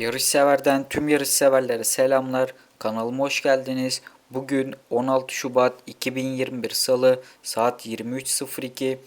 Yarış severden tüm yarış severlere selamlar. Kanalıma hoş geldiniz. Bugün 16 Şubat 2021 Salı saat 23.02.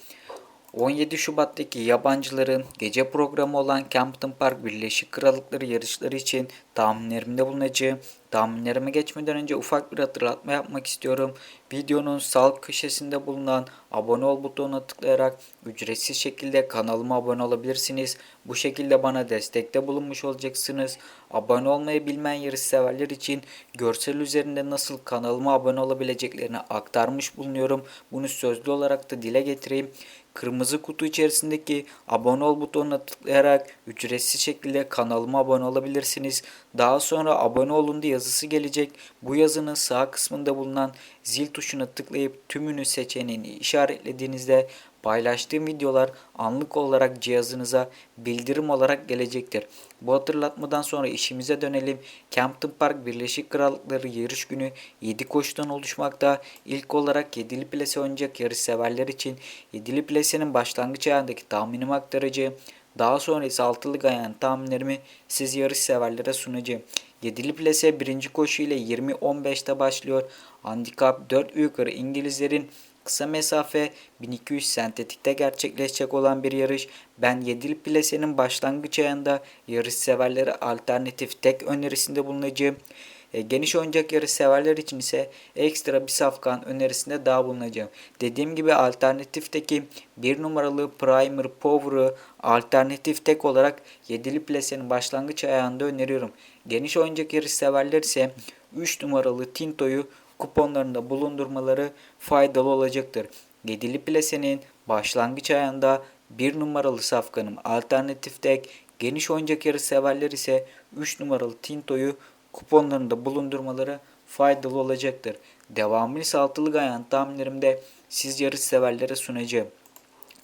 17 Şubat'taki yabancıların gece programı olan Campton Park Birleşik Krallıkları yarışları için tahminlerimde bulunacağım. Tahminlerime geçmeden önce ufak bir hatırlatma yapmak istiyorum. Videonun sağ köşesinde bulunan abone ol butonuna tıklayarak ücretsiz şekilde kanalıma abone olabilirsiniz. Bu şekilde bana destekte bulunmuş olacaksınız. Abone olmayı bilmeyen yarış severler için görsel üzerinde nasıl kanalıma abone olabileceklerini aktarmış bulunuyorum. Bunu sözlü olarak da dile getireyim. Kırmızı kutu içerisindeki abone ol butonuna tıklayarak ücretsiz şekilde kanalıma abone olabilirsiniz. Daha sonra abone olun diye yazısı gelecek. Bu yazının sağ kısmında bulunan zil tuşuna tıklayıp tümünü seçeneğini işaretlediğinizde paylaştığım videolar anlık olarak cihazınıza bildirim olarak gelecektir. Bu hatırlatmadan sonra işimize dönelim. Campton Park Birleşik Krallıkları yarış günü 7 koşudan oluşmakta. İlk olarak 7'li plase oynayacak yarış severler için 7'li plasenin başlangıç ayağındaki tahminimi aktaracağım. Daha sonra ise altılı gayanın tahminlerimi siz yarış severlere sunacağım. 7'li plase birinci koşu ile 20-15'te başlıyor. Handikap 4 yukarı İngilizlerin kısa mesafe 1200 sentetikte gerçekleşecek olan bir yarış. Ben 7'li plasenin başlangıç ayında yarış severlere alternatif tek önerisinde bulunacağım. E, geniş oyuncak yarış severler için ise ekstra bir safkan önerisinde daha bulunacağım. Dediğim gibi alternatifteki bir numaralı Primer Power'ı alternatif tek olarak 7'li plasenin başlangıç ayağında öneriyorum. Geniş oyuncak yarış severler ise 3 numaralı Tinto'yu kuponlarında bulundurmaları faydalı olacaktır. 7'li plasenin başlangıç ayağında 1 numaralı safkanım alternatif tek, geniş oyuncak yarış severler ise 3 numaralı Tinto'yu kuponlarında bulundurmaları faydalı olacaktır. Devamını ise altılı gayan tahminlerimde siz yarış severlere sunacağım.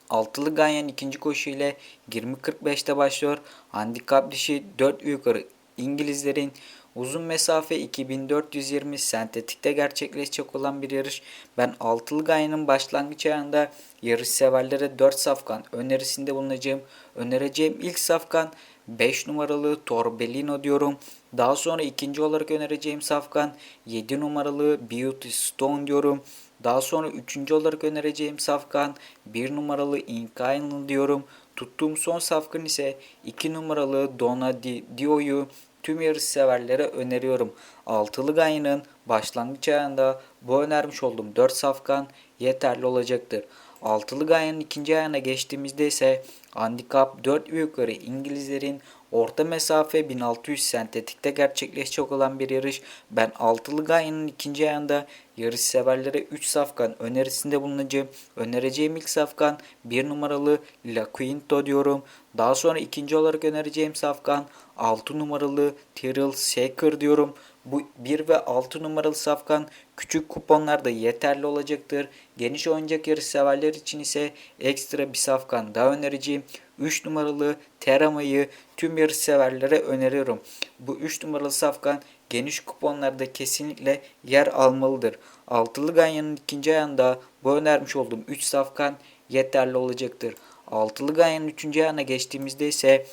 Altılı ganyan ikinci koşu ile 20.45'te başlıyor. Handikap dişi 4 yukarı İngilizlerin uzun mesafe 2420 sentetikte gerçekleşecek olan bir yarış. Ben altılı ganyanın başlangıç ayağında yarış severlere 4 safkan önerisinde bulunacağım. Önereceğim ilk safkan 5 numaralı Torbellino diyorum. Daha sonra ikinci olarak önereceğim safkan 7 numaralı Beauty Stone diyorum. Daha sonra üçüncü olarak önereceğim safkan 1 numaralı Inkainl diyorum. Tuttuğum son safkan ise 2 numaralı Dona Di Dio'yu tüm yarış severlere öneriyorum. Altılı Ganya'nın başlangıç ayağında bu önermiş olduğum 4 safkan yeterli olacaktır. Altılı Ganya'nın ikinci ayağına geçtiğimizde ise handikap 4 ve yukarı İngilizlerin orta mesafe 1600 sentetikte gerçekleşecek olan bir yarış. Ben altılı Ganya'nın ikinci ayağında yarış severlere 3 safkan önerisinde bulunacağım. Önereceğim ilk safkan 1 numaralı La Quinto diyorum. Daha sonra ikinci olarak önereceğim safkan 6 numaralı Tyrrell Shaker diyorum. Bu 1 ve 6 numaralı safkan küçük kuponlarda yeterli olacaktır. Geniş oyuncak yarış severler için ise ekstra bir safkan daha önereceğim. 3 numaralı Terama'yı tüm yarış severlere öneriyorum. Bu 3 numaralı safkan geniş kuponlarda kesinlikle yer almalıdır. Altılı Ganya'nın ikinci ayağında bu önermiş olduğum 3 safkan yeterli olacaktır. Altılı Ganya'nın üçüncü ayağına geçtiğimizde ise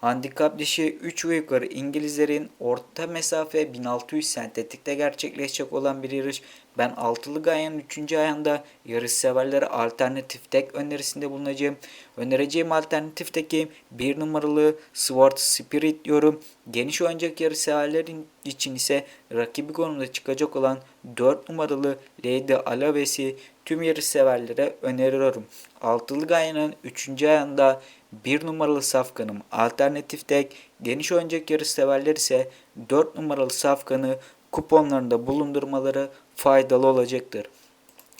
Handikap dişi 3 ve İngilizlerin orta mesafe 1600 sentetikte gerçekleşecek olan bir yarış. Ben altılı gayanın 3. ayağında yarış severlere alternatif tek önerisinde bulunacağım. Önereceğim alternatifteki 1 numaralı Sword Spirit diyorum. Geniş oyuncak yarış severlerin için ise rakibi konumda çıkacak olan 4 numaralı Lady Alaves'i tüm yarış severlere öneriyorum. Altılı gayanın 3. ayağında 1 numaralı safkanım alternatif tek, geniş oyuncak yarış severler ise 4 numaralı safkanı kuponlarında bulundurmaları faydalı olacaktır.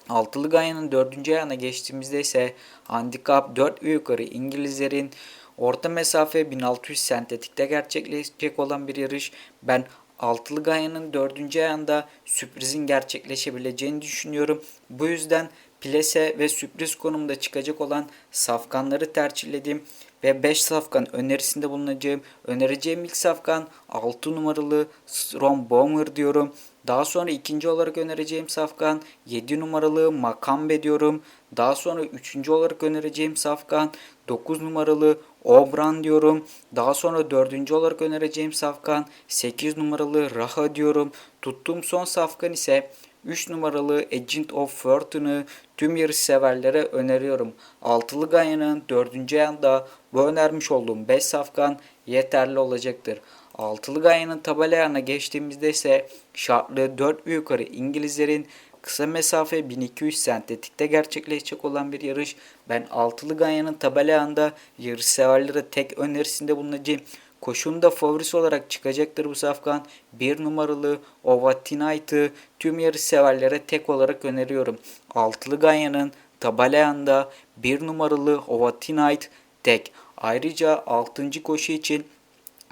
Altılı Ganya'nın 4. ayağına geçtiğimizde ise handikap 4 ve yukarı İngilizlerin orta mesafe 1600 sentetikte gerçekleşecek olan bir yarış. Ben Altılı Ganya'nın 4. ayağında sürprizin gerçekleşebileceğini düşünüyorum. Bu yüzden plase ve sürpriz konumda çıkacak olan safkanları tercihledim ve 5 safkan önerisinde bulunacağım. Önereceğim ilk safkan 6 numaralı Strom Bomber diyorum. Daha sonra ikinci olarak önereceğim safkan 7 numaralı Makambe diyorum. Daha sonra üçüncü olarak önereceğim safkan 9 numaralı Obran diyorum. Daha sonra dördüncü olarak önereceğim safkan 8 numaralı Raha diyorum. Tuttuğum son safkan ise 3 numaralı Agent of Fortune'ı tüm yarış severlere öneriyorum. Altılı Ganya'nın 4. ayağında bu önermiş olduğum 5 safkan yeterli olacaktır. Altılı Ganya'nın tabela ayağına geçtiğimizde ise şartlı 4 ve yukarı İngilizlerin kısa mesafe 1200 sentetikte gerçekleşecek olan bir yarış. Ben Altılı Ganya'nın tabela ayağında yarış severlere tek önerisinde bulunacağım. Koşunun da favorisi olarak çıkacaktır bu safkan. Bir numaralı Ovatinayt'ı tüm yarış severlere tek olarak öneriyorum. Altılı Ganya'nın tabalayanda bir numaralı Ovatinayt tek. Ayrıca 6. koşu için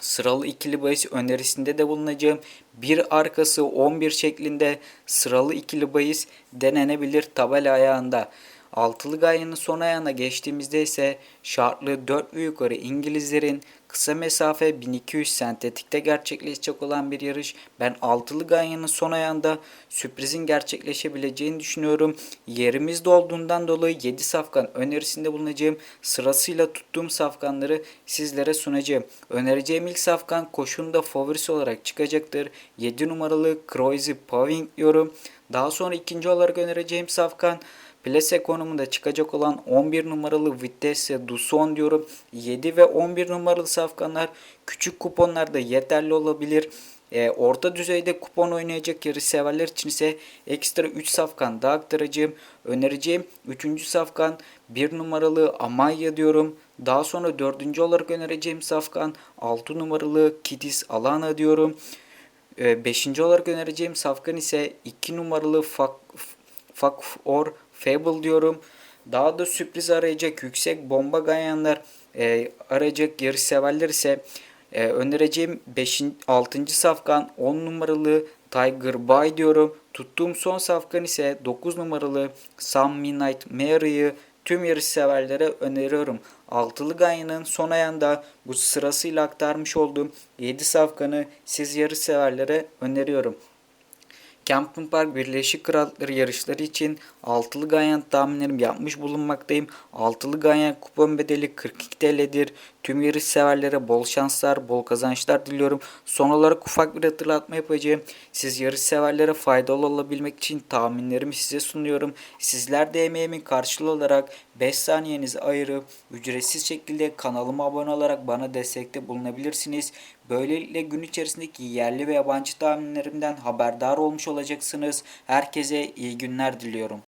sıralı ikili bahis önerisinde de bulunacağım. Bir arkası 11 şeklinde sıralı ikili bahis denenebilir tabela ayağında. Altılı gayenin son ayağına geçtiğimizde ise şartlı 4 ve yukarı İngilizlerin kısa mesafe 1200 sentetikte gerçekleşecek olan bir yarış. Ben altılı gayenin son ayağında sürprizin gerçekleşebileceğini düşünüyorum. Yerimiz de olduğundan dolayı 7 safkan önerisinde bulunacağım. Sırasıyla tuttuğum safkanları sizlere sunacağım. Önereceğim ilk safkan koşunda favorisi olarak çıkacaktır. 7 numaralı Crazy Paving diyorum. Daha sonra ikinci olarak önereceğim safkan Plase konumunda çıkacak olan 11 numaralı Vitesse Duson diyorum. 7 ve 11 numaralı safkanlar küçük kuponlarda yeterli olabilir. E, orta düzeyde kupon oynayacak yarış severler için ise ekstra 3 safkan daha aktaracağım. Önereceğim 3. safkan 1 numaralı Amaya diyorum. Daha sonra 4. olarak önereceğim safkan 6 numaralı Kidis Alana diyorum. 5. olarak önereceğim safkan ise 2 numaralı Fak, Fak or Fable diyorum. Daha da sürpriz arayacak yüksek bomba gayanlar e, arayacak yarış severler ise e, önereceğim 5. 6. safkan 10 numaralı Tiger Bay diyorum. Tuttuğum son safkan ise 9 numaralı Sam Midnight Mary'ı tüm yarış severlere öneriyorum. Altılı Ganya'nın son ayağında bu sırasıyla aktarmış olduğum 7 safkanı siz yarış severlere öneriyorum. Camping Park Birleşik Krallıkları yarışları için altılı ganyan tahminlerimi yapmış bulunmaktayım. Altılı ganyan kupon bedeli 42 TL'dir. Tüm yarış severlere bol şanslar, bol kazançlar diliyorum. Son olarak ufak bir hatırlatma yapacağım. Siz yarış severlere faydalı olabilmek için tahminlerimi size sunuyorum. Sizler de emeğimin karşılığı olarak 5 saniyenizi ayırıp ücretsiz şekilde kanalıma abone olarak bana destekte bulunabilirsiniz. Böylelikle gün içerisindeki yerli ve yabancı tahminlerimden haberdar olmuş olacaksınız. Herkese iyi günler diliyorum.